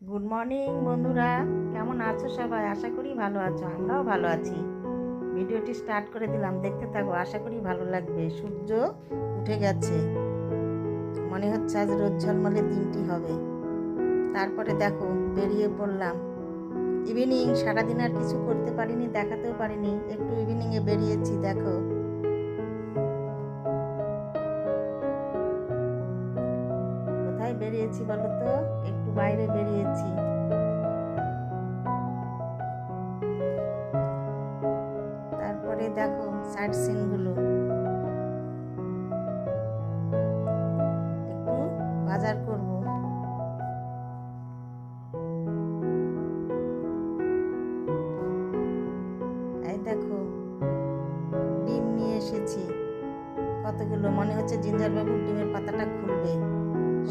Good morning বন্ধুরা। কেমন আছো সবাই? আশা করি ভালো আছো, আমরাও ভালো আছি। ভিডিওটি স্টার্ট করে দিলাম। দেখতে থাকো, আশা করি ভালো লাগবে। সূর্য উঠে গেছে। মনে হচ্ছে আজ রোদ ঝলমলে দিনটি হবে। তারপরে দেখো, বেরিয়ে পড়লাম। ইভিনিং সারাদিন আর কিছু করতে পারিনি, দেখাতেও পারিনি। একটু ইভিনিংয়ে বেরিয়েছি, দেখো। বেরিয়েছি বলো তো একটু বাইরে বেরিয়েছি। তারপরে দেখো সাইড সিনগুলো।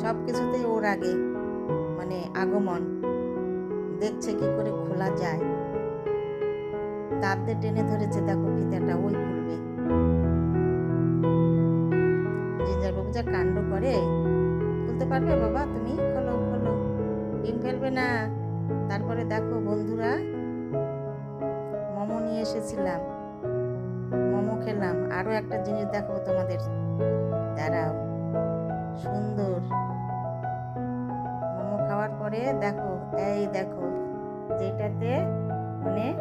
সব কিছুতেই ওর আগে মানে আগমন। দেখছে কি করে খোলা যায়। দিয়ে টেনে ধরেছে, দেখো ফিতাটা, ওই খুলবে জিঞ্জার বাবু যা কাণ্ড করে খুলতে পারবে বাবা তুমি? খোলো খোলো। ডিম ফেলবে না। তারপরে দেখো বন্ধুরা, মোমো নিয়ে এসেছিলাম। মোমো খেলাম। আরও একটা জিনিস দেখো তোমাদের। দাঁড়াও। সুন্দর। মোমো খাওয়ার পরে দেখো, এই দেখো, যেটাতে মানে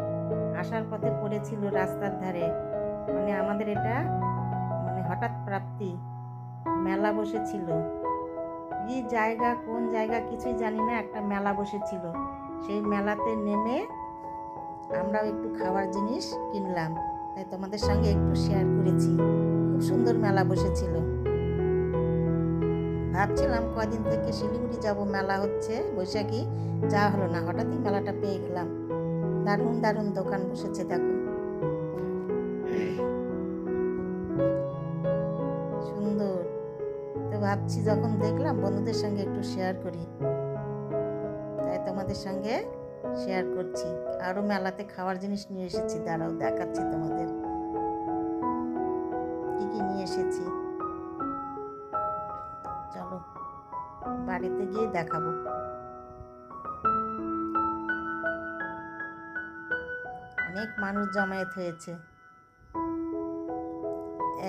আসার পথে পড়েছিল রাস্তার ধারে। মানে আমাদের এটা মানে হঠাৎ প্রাপ্তি, মেলা বসেছিল। কি জায়গা, কোন জায়গা কিছুই জানি না, একটা মেলা বসেছিল। সেই মেলাতে নেমে আমরাও একটু খাওয়ার জিনিস কিনলাম। তাই তোমাদের সঙ্গে একটু শেয়ার করেছি। খুব সুন্দর মেলা বসেছিল। ভাবছিলাম কদিন থেকে শিলিগুড়ি যাব, মেলা হচ্ছে, বৈশাখী, যা হলো না, হঠাৎই মেলাটা পেয়ে গেলাম। দারুণ দারুণ দোকান বসেছে, দেখো। সুন্দর। তো ভাবছি যখন দেখলাম, বন্ধুদের সঙ্গে একটু শেয়ার করি। তাই তোমাদের সঙ্গে শেয়ার করছি। আরও মেলাতে খাওয়ার জিনিস নিয়ে এসেছি, দাঁড়াও, দেখাচ্ছি তোমাদের। কি কি নিয়ে এসেছি? বাড়িতে গিয়ে দেখাবো। অনেক মানুষ জমায়েত হয়েছে।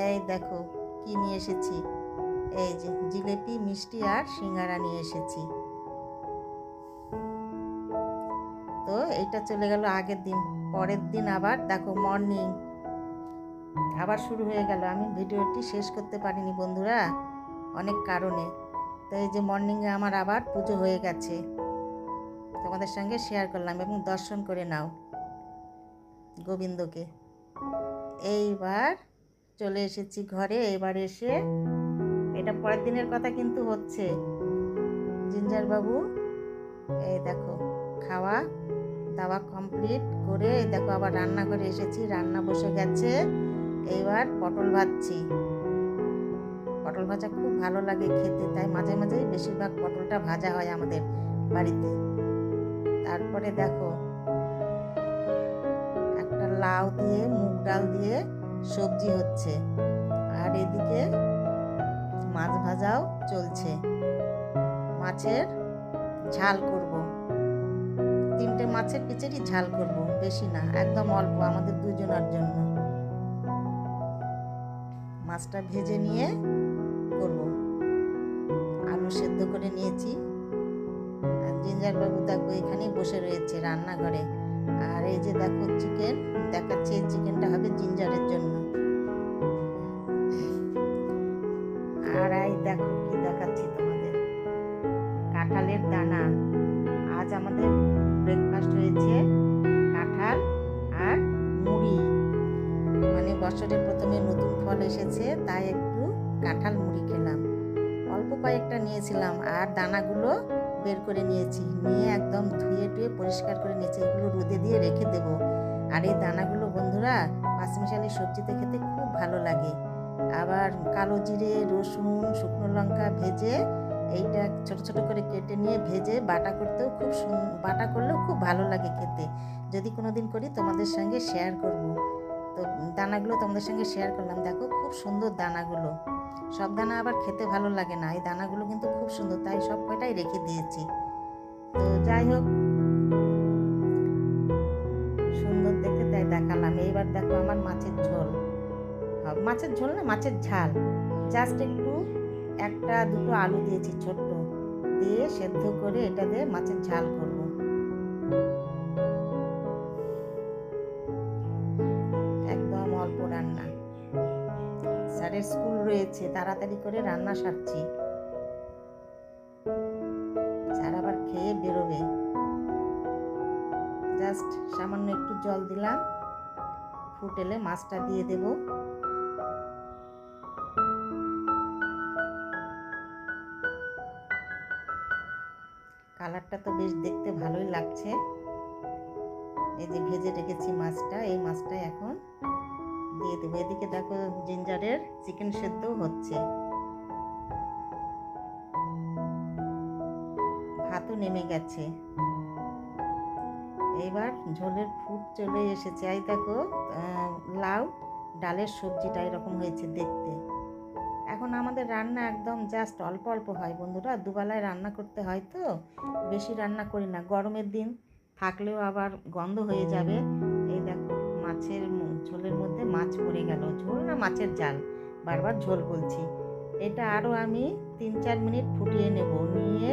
এই দেখো, কি নিয়ে এসেছি? এই যে জিলেপি, মিষ্টি আর সিঙ্গারা নিয়ে এসেছি। তো এইটা চলে গেল আগের দিন। পরের দিন আবার দেখো মর্নিং আবার শুরু হয়ে গেল। আমি ভিডিওটি শেষ করতে পারিনি বন্ধুরা। অনেক কারণে। তো এই যে মর্নিংয়ে আমার আবার পুজো হয়ে গেছে। তোমাদের সঙ্গে শেয়ার করলাম এবং দর্শন করে নাও গোবিন্দকে। এইবার চলে এসেছি ঘরে, এবার এসে এটা পরের দিনের কথা কিন্তু হচ্ছে। জিঞ্জার বাবু এই দেখো, খাওয়া, দাওয়া কমপ্লিট করে দেখো আবার রান্না করে এসেছি, রান্না বসে গেছে। এইবার পটল ভাজছি। পটল ভাজা খুব ভালো লাগে খেতে, তাই মাঝে মাঝেই বেশিরভাগ পটলটা ভাজা হয় আমাদের বাড়িতে। তারপরে দেখো, একটা লাউ দিয়ে, মুগ ডাল দিয়ে সবজি হচ্ছে। আর এদিকে মাছ ভাজাও চলছে। মাছের ঝাল করব। তিনটে মাছের পিচেরই ঝাল করব, বেশি না, একদম অল্প, আমাদের দুজনের জন্য। মাছটা ভেজে নিয়ে করব। আলু সেদ্ধ করে নিয়েছি। আর জিঞ্জার বাবু দেখো এখানেই বসে রয়েছে রান্নাঘরে। আর এই যে দেখো চিকেন দেখাচ্ছে এই চিকেনটা হবে জিঞ্জারের জন্য। আর এই দেখো কি দেখাচ্ছি তোমাদের। কাঁঠালের দানা। আজ আমাদের ব্রেকফাস্ট হয়েছে কাঁঠাল আর মুড়ি। মানে বছরের প্রথমে নতুন ফল এসেছে, তাই একটু কাঁঠাল মুড়ি খেলাম। অল্প কয়েকটা নিয়েছিলাম আর দানাগুলো বের করে নিয়েছি। নিয়ে একদম ধুয়ে টুয়ে পরিষ্কার করে নিয়েছি। এগুলো রোদে দিয়ে রেখে দেব। আর এই দানাগুলো বন্ধুরা পাঁচমিশালি সবজিতে খেতে খুব ভালো লাগে। আবার কালো জিরে, রসুন, শুকনো লঙ্কা ভেজে এইটা ছোট ছোট করে কেটে নিয়ে ভেজে বাটা করতেও খুব বাটা করলেও খুব ভালো লাগে খেতে। যদি কোনো দিন করি তোমাদের সঙ্গে শেয়ার করব। তো দানাগুলো তোমাদের সঙ্গে শেয়ার করলাম। দেখো খুব সুন্দর দানাগুলো। সব দানা আবার খেতে ভালো লাগে না। এই দানাগুলো কিন্তু খুব সুন্দর, তাই সব কয়টাই রেখে দিয়েছি। তো যাই হোক, সুন্দর দেখে তাই দেখালাম। এইবার দেখো আমার মাছের ঝোল। মাছের ঝোল না, মাছের ঝাল। জাস্ট একটু, একটা, দুটো আলু দিয়েছি ছোট্ট। দিয়ে সেদ্ধ করে এটা দিয়ে মাছের ঝাল করব। স্যারের স্কুল রয়েছে, তাড়াতাড়ি করে রান্না সারছি। আবার খেয়ে বেরোবে। জাস্ট সামান্য একটু জল দিলাম। ফুটেলে মাছটা দিয়ে দেব। কালারটা তো বেশ দেখতে ভালোই লাগছে। এই যে ভেজে রেখেছি মাছটা, এই মাছটা এখন দিয়ে দেবো এদিকে দেখো জিঞ্জারের চিকেন সেদ্ধ হচ্ছে। ভাতও নেমে গেছে। এবার ঝোলের ফুট চলে এসেছে। এই দেখো লাউ, ডালের সবজিটা এরকম হয়েছে দেখতে। এখন আমাদের রান্না একদম জাস্ট অল্প অল্প হয় বন্ধুরা। দুবেলায় রান্না করতে হয় তো। বেশি রান্না করি না। গরমের দিন থাকলেও আবার গন্ধ হয়ে যাবে। মাছের ঝোলের মধ্যে মাছ পড়ে গেল। ঝোল না মাছের জাল? বারবার ঝোল বলছি। এটা আরও আমি তিন চার মিনিট ফুটিয়ে নেব, নিয়ে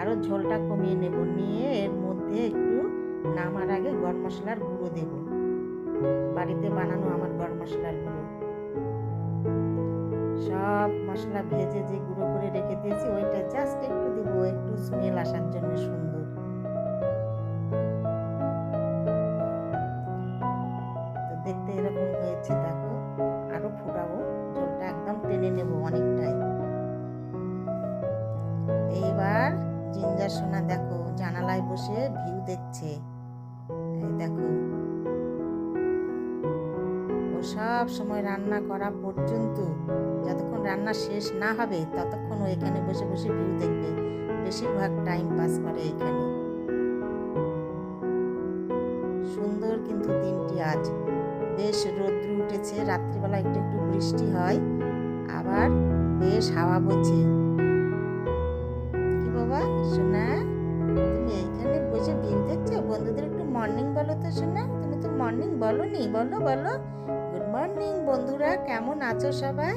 আরও ঝোলটা কমিয়ে নেব, নিয়ে এর মধ্যে একটু নামার আগে গরম মশলার গুঁড়ো দেব। বাড়িতে বানানো আমার গরম মশলার গুঁড়ো। সব মশলা ভেজে যে গুঁড়ো করে রেখে বসে ভিউ দেখছে। এই দেখো। ও সব সময় রান্না করা পর্যন্ত যতক্ষণ রান্না শেষ না হবে, ততক্ষণ ও এখানে বসে বসে ভিউ দেখবে। বেশিরভাগ টাইম পাস করে এখানে। সুন্দর কিন্তু দিনটি আজ। বেশ রৌদ্র উঠেছে, রাত্রিবেলা একটু একটু বৃষ্টি হয়, আবার বেশ হাওয়া বইছে। কি বাবা, সোনা? মর্নিং বলো তো সোনা? তুমি তো মর্নিং বলো নি বলো বলো। গুড মর্নিং বন্ধুরা, কেমন আছো সবাই?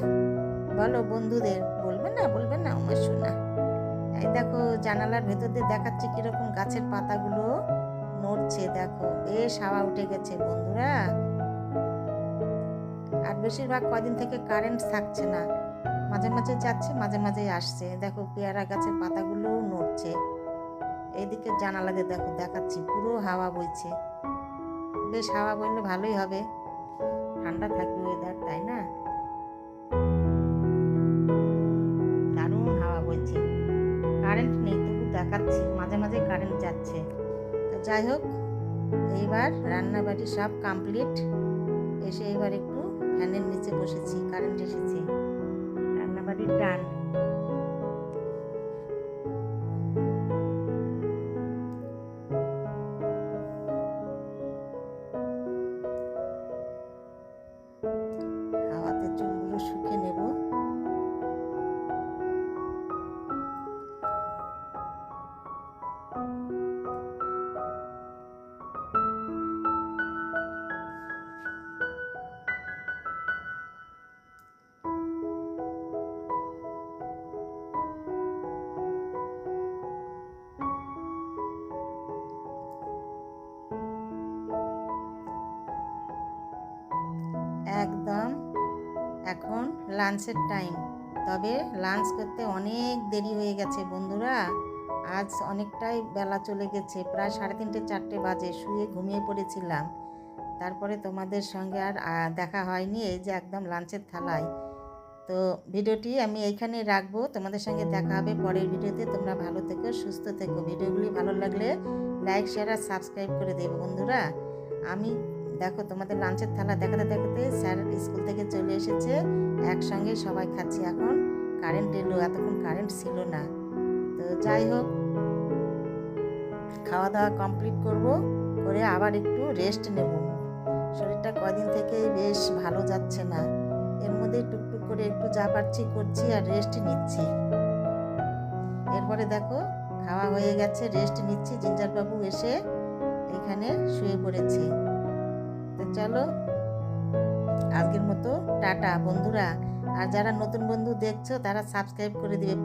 বলো বন্ধুদের, বলবে না বলবে না আমার শোনা এই দেখো, জানালার ভেতর দিয়ে দেখাচ্ছে কীরকম গাছের পাতাগুলো নড়ছে, দেখো। বেশ হাওয়া উঠে গেছে বন্ধুরা। আর বেশিরভাগ কদিন থেকে কারেন্ট থাকছে না। মাঝে মাঝে যাচ্ছে, মাঝে মাঝে আসছে। দেখো, পেয়ারা গাছের পাতাগুলো নড়ছে। এইদিকে জানালা দিয়ে দেখো, দেখাচ্ছি, পুরো হাওয়া বইছে। বেশ হাওয়া বইলে ভালোই হবে। ঠান্ডা থাকবে ওয়েদার তাই না? দারুণ হাওয়া বইছে। কারেন্ট নেই, তবু দেখাচ্ছি, মাঝে মাঝে কারেন্ট যাচ্ছে। যাই হোক, এইবার রান্নাবাড়ি সব কমপ্লিট এসে এবার একটু ফ্যানের নিচে বসেছি কারেন্ট এসেছে। রান্নাবাড়ির ডান লাঞ্চের টাইম। তবে লাঞ্চ করতে অনেক দেরি হয়ে গেছে বন্ধুরা। আজ অনেকটাই বেলা চলে গেছে। প্রায় সাড়ে তিনটে, চারটে বাজে। শুয়ে ঘুমিয়ে পড়েছিলাম। তারপরে তোমাদের সঙ্গে আর দেখা হয়নি। এই যে একদম লাঞ্চের থালায়। তো ভিডিওটি আমি এইখানে রাখব। তোমাদের সঙ্গে দেখা হবে পরের ভিডিওতে। তোমরা ভালো থেকো, সুস্থ থেকো। ভিডিওগুলি ভালো লাগলে লাইক, শেয়ার আর সাবস্ক্রাইব করে দেবো বন্ধুরা। আমি দেখো, তোমাদের লাঞ্চের থালা দেখাতে দেখাতে স্যার স্কুল থেকে চলে এসেছে। একসঙ্গে সবাই খাচ্ছি এখন। কারেন্ট এলো, এতক্ষণ কারেন্ট ছিল না। তো যাই হোক খাওয়া দাওয়া কমপ্লিট করব, করে আবার একটু রেস্ট নেব। শরীরটা কদিন থেকে বেশ ভালো যাচ্ছে না। এর মধ্যে টুকটুক করে একটু যা পারছি করছি আর রেস্ট নিচ্ছি। এরপরে দেখো, খাওয়া হয়ে গেছে রেস্ট নিচ্ছি। জিঞ্জার বাবু এসে এখানে শুয়ে পড়েছে। চলো। আজকের মতো টাটা বন্ধুরা। আর যারা নতুন বন্ধু দেখছ তারা সাবস্ক্রাইব করে দিবে।